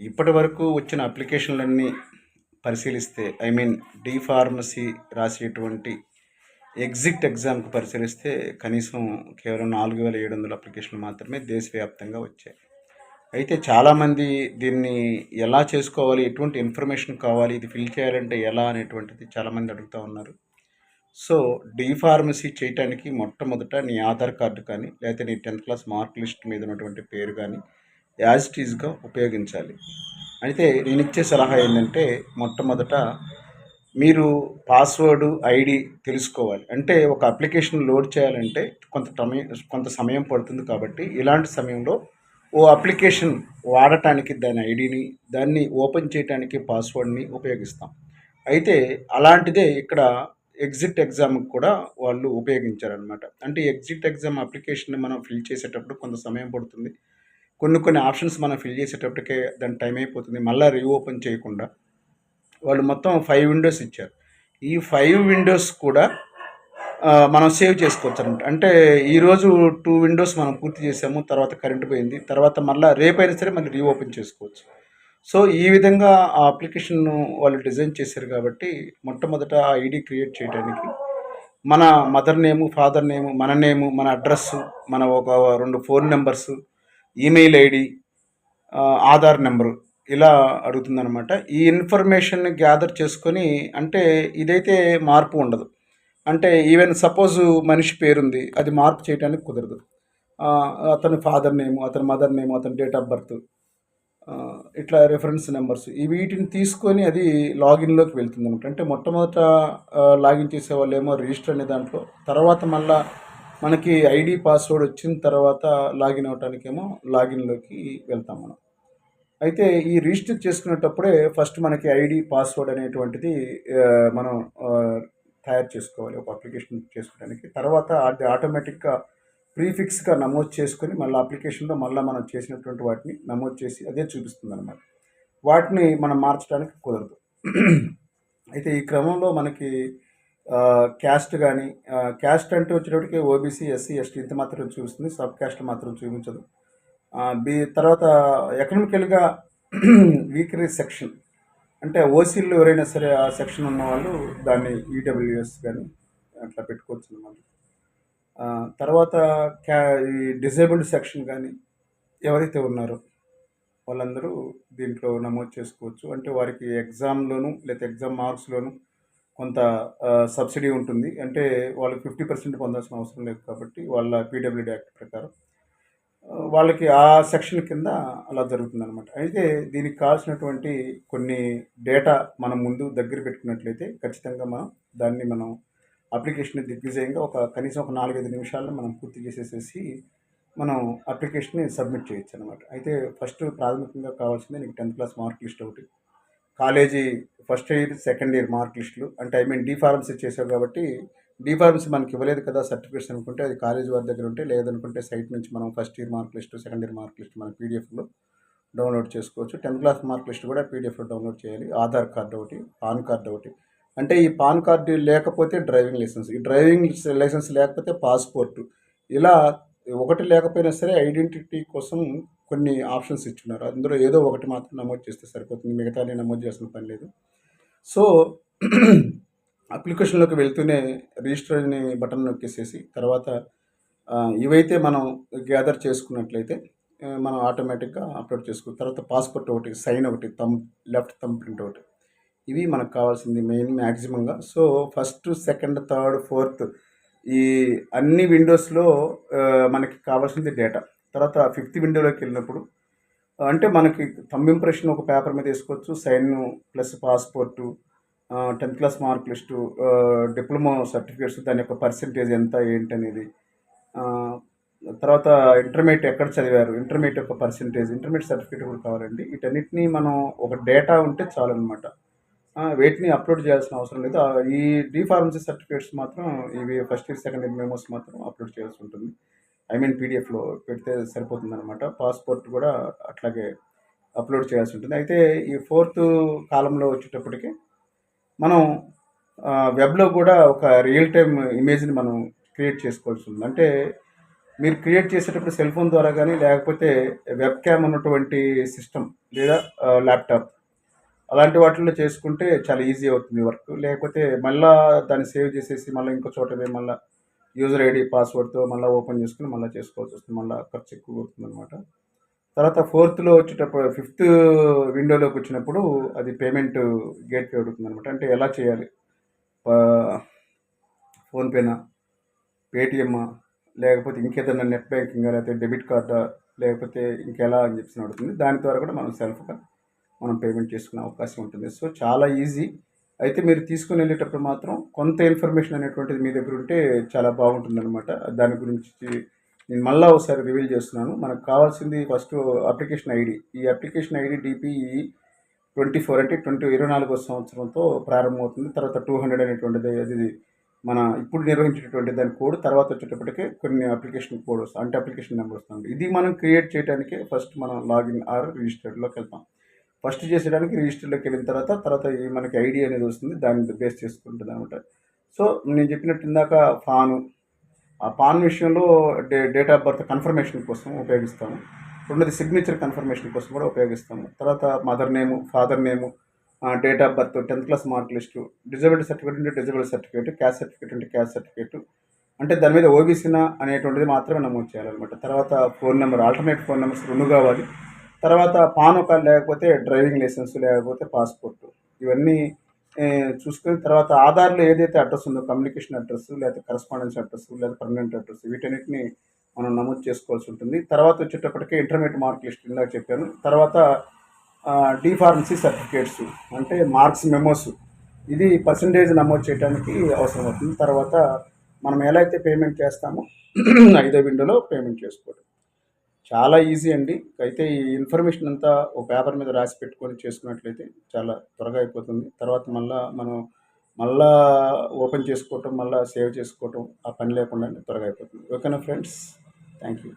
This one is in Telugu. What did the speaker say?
ఇప్పటి వరకు వచ్చిన అప్లికేషన్లన్నీ పరిశీలిస్తే ఐ మీన్ డి ఫార్మసీ రాసేటువంటి ఎగ్జిట్ ఎగ్జామ్కి పరిశీలిస్తే కనీసం కేవలం నాలుగు వేల ఏడు వందల అప్లికేషన్లు మాత్రమే దేశవ్యాప్తంగా వచ్చాయి. అయితే చాలామంది దీన్ని ఎలా చేసుకోవాలి ఎటువంటి ఇన్ఫర్మేషన్ కావాలి ఇది ఫిల్ చేయాలంటే ఎలా అనేటువంటిది చాలామంది అడుగుతూ ఉన్నారు. సో డి ఫార్మసీ చేయటానికి మొట్టమొదట నీ ఆధార్ కార్డు కానీ లేకపోతే నీ టెన్త్ క్లాస్ మార్క్ లిస్ట్ మీద ఉన్నటువంటి పేరు కానీ యాజ్ ఇట్ ఈజ్గా ఉపయోగించాలి. అయితే నేను ఇచ్చే సలహా ఏంటంటే మొట్టమొదట మీరు పాస్వర్డ్ ఐడి తెలుసుకోవాలి. అంటే ఒక అప్లికేషన్ లోడ్ చేయాలంటే కొంత సమయం కొంత సమయం పడుతుంది కాబట్టి ఇలాంటి సమయంలో ఓ అప్లికేషన్ వాడటానికి దాని ఐడిని దాన్ని ఓపెన్ చేయడానికి పాస్వర్డ్ని ఉపయోగిస్తాం. అయితే అలాంటిదే ఇక్కడ ఎగ్జిట్ ఎగ్జామ్కి కూడా వాళ్ళు ఉపయోగించారనమాట అంటే ఎగ్జిట్ ఎగ్జామ్ అప్లికేషన్ మనం ఫిల్ చేసేటప్పుడు కొంత సమయం పడుతుంది. కొన్ని కొన్ని ఆప్షన్స్ మనం ఫిల్ చేసేటప్పటికే దాని టైం అయిపోతుంది. మళ్ళీ రీఓపెన్ చేయకుండా వాళ్ళు మొత్తం ఫైవ్ విండోస్ ఇచ్చారు. ఈ ఫైవ్ విండోస్ కూడా మనం సేవ్ చేసుకోవచ్చు అనమాట అంటే ఈరోజు టూ విండోస్ మనం పూర్తి చేసాము తర్వాత కరెంట్ పోయింది తర్వాత మళ్ళీ రేపైనా సరే మళ్ళీ రీఓపెన్ చేసుకోవచ్చు. సో ఈ విధంగా ఆ అప్లికేషన్ను వాళ్ళు డిజైన్ చేశారు కాబట్టి మొట్టమొదట ఆ ఐడి క్రియేట్ చేయడానికి మన మదర్ నేము ఫాదర్ నేము మన నేము మన అడ్రస్సు మన ఒక రెండు phone numbers email ID Aadhaar number ఇలా అడుగుతుందనమాట ఈ ఇన్ఫర్మేషన్ని గ్యాదర్ చేసుకొని అంటే ఇదైతే మార్పు ఉండదు. అంటే ఈవెన్ సపోజ్ మనిషి పేరుంది అది మార్పు చేయడానికి కుదరదు. అతని ఫాదర్ నేము అతని మదర్ నేము అతని డేట్ ఆఫ్ బర్త్ ఇట్లా రెఫరెన్స్ నెంబర్స్ ఈ వీటిని తీసుకొని అది లాగిన్లోకి వెళ్తుంది అనమాట అంటే మొట్టమొదట లాగిన్ చేసే వాళ్ళు ఏమో రిజిస్టర్ అనే దాంట్లో తర్వాత మళ్ళీ మనకి ఐడి పాస్వర్డ్ వచ్చిన తర్వాత లాగిన్ అవటానికేమో లాగిన్లోకి వెళ్తాం మనం. అయితే ఈ రిజిస్టర్ చేసుకునేటప్పుడే ఫస్ట్ మనకి ఐడి పాస్వర్డ్ అనేటువంటిది మనం తయారు చేసుకోవాలి. ఒక అప్లికేషన్ చేసుకోవడానికి. తర్వాత అది ఆటోమేటిక్గా ప్రీఫిక్స్గా నమోదు చేసుకొని మళ్ళీ అప్లికేషన్లో మళ్ళీ మనం చేసినటువంటి వాటిని నమోదు చేసి అదే చూపిస్తుంది అనమాట వాటిని మనం మార్చడానికి కుదరదు. అయితే ఈ క్రమంలో మనకి క్యాస్ట్ కానీ క్యాస్ట్ అంటే వచ్చేటప్పటికి ఓబీసీ ఎస్సీ ఎస్టీ ఇంత మాత్రం చూపిస్తుంది. సబ్ క్యాస్ట్ మాత్రం చూపించదు. బి తర్వాత ఎకనామికల్గా వీక్ సెక్షన్ అంటే ఓసీల్లో ఎవరైనా సరే ఆ సెక్షన్ ఉన్న వాళ్ళు దాన్ని ఈడబ్ల్యూఎస్ కానీ అట్లా పెట్టుకోవచ్చు అన్నమాట. తర్వాత క్యా ఈ డిజేబుల్డ్ సెక్షన్ కానీ ఎవరైతే ఉన్నారో వాళ్ళందరూ దీంట్లో నమోదు చేసుకోవచ్చు. అంటే వారికి ఎగ్జామ్లోను లేదా ఎగ్జామ్ మార్క్స్లోను కొంత సబ్సిడీ ఉంటుంది. అంటే వాళ్ళకి ఫిఫ్టీ పర్సెంట్ పొందాల్సిన అవసరం లేదు కాబట్టి వాళ్ళ పీడబ్ల్యూడి యాక్ట్ ప్రకారం. వాళ్ళకి ఆ సెక్షన్ కింద అలా జరుగుతుందన్నమాట. అయితే దీనికి కావాల్సినటువంటి కొన్ని డేటా మనం ముందు దగ్గర పెట్టుకున్నట్లయితే ఖచ్చితంగా మనం దాన్ని మనం అప్లికేషన్ దిగ్విజయంగా ఒక కనీసం ఒక నాలుగైదు నిమిషాల్లో మనం పూర్తి చేసేసేసి మనం అప్లికేషన్ని సబ్మిట్ చేయొచ్చు అనమాట అయితే ఫస్ట్ ప్రాథమికంగా కావాల్సింది నీకు టెన్త్ క్లాస్ మార్క్ లిస్ట్ ఒకటి. College first year second year mark లిస్టులు. అంటే ఐ మీన్ డీ ఫార్మసీ చేసావు కాబట్టి డీ ఫార్మసీ మనకి ఇవ్వలేదు కదా సర్టిఫికేట్స్ అనుకుంటే అది కాలేజ్ వారి దగ్గర ఉంటే లేదనుకుంటే సైట్ నుంచి మనం first year mark list second year mark list మన పీడిఎఫ్లో డౌన్లోడ్ చేసుకోవచ్చు. టెన్త్ క్లాస్ మార్క్ లిస్ట్ కూడా పీడిఎఫ్లో డౌన్లోడ్ చేయాలి. ఆధార్ కార్డు ఒకటి పాన్ కార్డు ఒకటి. అంటే ఈ పాన్ కార్డు లేకపోతే డ్రైవింగ్ లైసెన్స్ ఈ డ్రైవింగ్ లైసెన్స్ లేకపోతే పాస్పోర్ట్. ఇలా ఒకటి లేకపోయినా సరే ఐడెంటిటీ కోసం కొన్ని ఆప్షన్స్ ఇచ్చున్నారు. అందులో ఏదో ఒకటి మాత్రం నమోదు చేస్తే సరిపోతుంది. మిగతా నమోదు చేసిన పని లేదు. సో అప్లికేషన్లోకి వెళ్తూనే రిజిస్టర్ అనే బటన్ నొక్కేసేసి తర్వాత ఇవైతే మనం గ్యాదర్ చేసుకున్నట్లయితే మనం ఆటోమేటిక్గా అప్లోడ్ చేసుకున్న తర్వాత పాస్పోర్ట్ ఒకటి సైన్ ఒకటి తమ్ లెఫ్ట్ థమ్ ప్రింట్ ఒకటి. ఇవి మనకు కావాల్సింది main మ్యాక్సిమంగా so first second third fourth ఈ అన్ని విండోస్లో మనకి కావాల్సింది డేటా. తర్వాత ఫిఫ్త్ విండోలోకి వెళ్ళినప్పుడు అంటే మనకి థంబ్ ఇంప్రెషన్ ఒక పేపర్ మీద వేసుకోవచ్చు sign plus passport tenth class mark list diploma certificates దాని యొక్క పర్సంటేజ్ ఎంత ఏంటి అనేది. తర్వాత ఇంటర్మీడియట్ ఎక్కడ చదివారు ఇంటర్మీడియట్ యొక్క పర్సంటేజ్ ఇంటర్మీడియట్ సర్టిఫికేట్ కూడా కావాలండి. వీటన్నిటిని మనం ఒక డేటా ఉంటే చాలు అనమాట అప్లోడ్ చేయాల్సిన అవసరం లేదు. ఈ డీ ఫార్మసీ సర్టిఫికేట్స్ మాత్రం ఇవి first year second year memos మాత్రం అప్లోడ్ చేయాల్సి ఉంటుంది. ఐ మీన్ పీడిఎఫ్లో పెడితే సరిపోతుందన్నమాట. పాస్పోర్ట్ కూడా అట్లాగే అప్లోడ్ చేయాల్సి ఉంటుంది. అయితే ఈ ఫోర్త్ కాలంలో వచ్చేటప్పటికి మనం వెబ్లో కూడా ఒక రియల్ టైమ్ ఇమేజ్ని మనం క్రియేట్ చేసుకోవాల్సి ఉంది. అంటే మీరు క్రియేట్ చేసేటప్పుడు సెల్ ఫోన్ ద్వారా కానీ లేకపోతే వెబ్ క్యామ్ ఉన్నటువంటి సిస్టమ్ లేదా ల్యాప్టాప్ అలాంటి వాటిల్లో చేసుకుంటే చాలా ఈజీ అవుతుంది వర్క్. లేకపోతే మళ్ళీ దాన్ని సేవ్ చేసేసి మళ్ళీ ఇంకో చోట పోయి మళ్ళీ యూజర్ ఐడి పాస్వర్డ్తో మళ్ళీ ఓపెన్ చేసుకుని మళ్ళీ చేసుకోవాల్సి వస్తుంది. మళ్ళీ ఖర్చు ఎక్కువ అవుతుంది అనమాట తర్వాత ఫోర్త్లో వచ్చేటప్పుడు ఫిఫ్త్ విండోలోకి వచ్చినప్పుడు అది పేమెంట్ గేట్ వే అడుగుతుంది అనమాట అంటే ఎలా చేయాలి? ఫోన్పేనా పేటిఎమ్మా? లేకపోతే ఇంకేదైనా నెట్ బ్యాంకింగ్ లేకపోతే డెబిట్ కార్డా? లేకపోతే ఇంకెలా అని చెప్పి అడుగుతుంది. దాని ద్వారా కూడా మనం సెల్ఫ్గా మనం పేమెంట్ చేసుకునే అవకాశం ఉంటుంది. సో చాలా ఈజీ. అయితే మీరు తీసుకుని వెళ్ళేటప్పుడు మాత్రం కొంత ఇన్ఫర్మేషన్ అనేటువంటిది మీ దగ్గర ఉంటే చాలా బాగుంటుంది అనమాట దాని గురించి నేను మళ్ళీ ఒకసారి రివీల్ చేస్తున్నాను. మనకు కావాల్సింది ఫస్ట్ అప్లికేషన్ ఐడి. ఈ application ID DPE twenty four అంటే ట్వంటీ ఇరవై నాలుగో సంవత్సరంతో ప్రారంభమవుతుంది తర్వాత టూ హండ్రెడ్ అనేటువంటిది అది మన ఇప్పుడు నిర్వహించేటటువంటి దాని కోడ్ తర్వాత వచ్చేటప్పటికే కొన్ని అప్లికేషన్ కోడ్ వస్తుంది అంటే అప్లికేషన్ నెంబర్ వస్తుంది. ఇది మనం క్రియేట్ చేయడానికి ఫస్ట్ మనం లాగిన్ ఆర్ రిజిస్టర్డ్లోకి వెళ్తాం. ఫస్ట్ చేసేయడానికి రిజిస్టర్లోకి వెళ్ళిన తర్వాత తర్వాత మనకి ఐడి అనేది వస్తుంది దాన్ని బేస్ చేసుకుంటుంది అనమాట. సో నేను చెప్పినట్టు ఇందాక ఫాను ఆ పాన్ విషయంలో day date of birth confirmation కోసం ఉపయోగిస్తాము. రెండోది సిగ్నేచర్ కన్ఫర్మేషన్ కోసం కూడా ఉపయోగిస్తాము. తర్వాత mother name father name date of birth tenth class mark list disability certificate అంటే డిజబిలిటీ సర్టిఫికేట్ క్యాస్ట్ సర్టిఫికేట్ ఉంటే క్యాస్ట్ సర్టిఫికేట్. అంటే దాని మీద ఓబీసీనా అనేటువంటిది మాత్రమే నమోదు చేయాలన్నమాట. తర్వాత phone number alternate phone numbers రెండు కావాలి. తర్వాత పాన్ కార్డ్ లేకపోతే డ్రైవింగ్ లైసెన్స్ లేకపోతే పాస్పోర్ట్. ఇవన్నీ చూసుకుని తర్వాత ఆధార్లో ఏదైతే అడ్రస్ ఉందో కమ్యూనికేషన్ అడ్రస్ లేదా కరస్పాండెన్స్ అడ్రస్ లేదా పర్మనెంట్ అడ్రస్ వీటన్నిటిని మనం నమోదు చేసుకోవాల్సి ఉంటుంది. తర్వాత వచ్చేటప్పటికి ఇంటర్మీడియట్ మార్క్ లిస్ట్ ఇందాక చెప్పాను. తర్వాత డిఫార్మసీ సర్టిఫికేట్స్ అంటే మార్క్స్ మెమోస్. ఇది పర్సంటేజ్ నమోదు చేయడానికి అవసరం అవుతుంది తర్వాత మనం ఎలా అయితే పేమెంట్ చేస్తామో ఐదో విండోలో పేమెంట్ చేసుకోవడం చాలా ఈజీ అండి. అయితే ఈ ఇన్ఫర్మేషన్ అంతా ఒక పేపర్ మీద రాసి పెట్టుకొని చేసుకున్నట్లయితే చాలా త్వరగా అయిపోతుంది. తర్వాత మళ్ళా మనం మళ్ళా ఓపెన్ చేసుకోవటం మళ్ళీ సేవ్ చేసుకోవటం ఆ పని లేకుండా త్వరగా అయిపోతుంది. ఓకేనా ఫ్రెండ్స్ థ్యాంక్ యూ